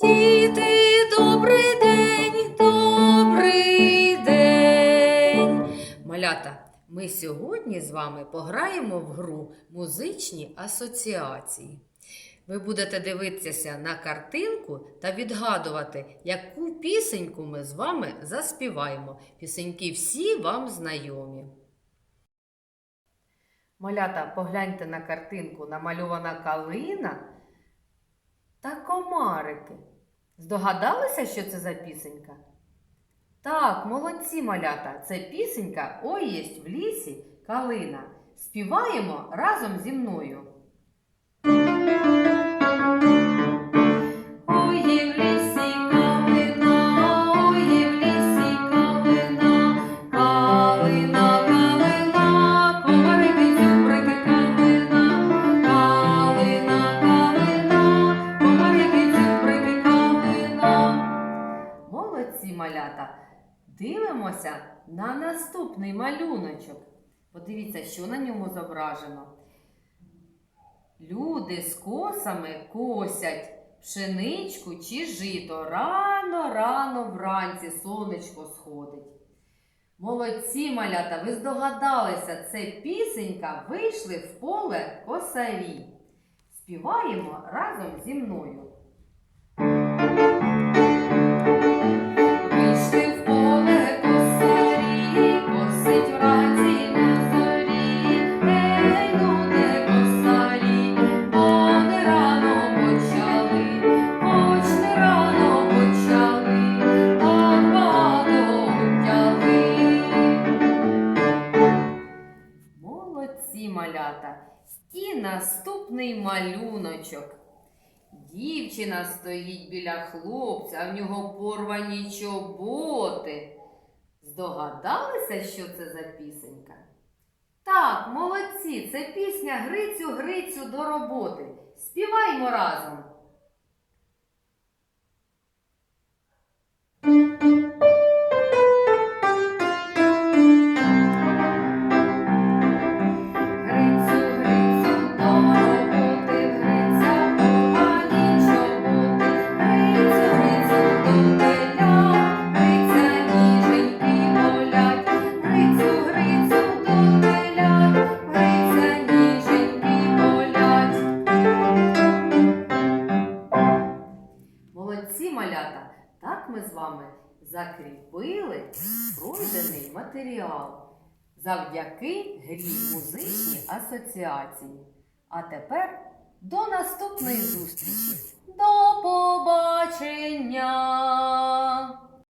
Діти, добрий день, добрий день. Малята, ми сьогодні з вами пограємо в гру музичні асоціації. Ви будете дивитися на картинку та відгадувати, яку пісеньку ми з вами заспіваємо. Пісеньки всі вам знайомі. Малята, погляньте на картинку, намальована калина та комарики. Здогадалися, що це за пісенька? Так, молодці малята, це пісенька Ой єсть в лісі калина. Співаємо разом зі мною. Молодці малята. Дивимося на наступний малюночок. Подивіться, що на ньому зображено. Люди з косами косять пшеничку чи жито. Рано, рано вранці сонечко сходить. Молодці малята, ви здогадалися, це пісенька вийшли в поле косарі. Співаємо разом зі мною. Молодці малята. І наступний малюночок. Дівчина стоїть біля хлопця, а в нього порвані чоботи. Здогадалися, що це за пісенька? Так, молодці, це пісня Грицю, Грицю до роботи. Співаймо разом. Малята! Так ми з вами закріпили пройдений матеріал завдяки грі музичній асоціації. А тепер до наступної зустрічі. До побачення!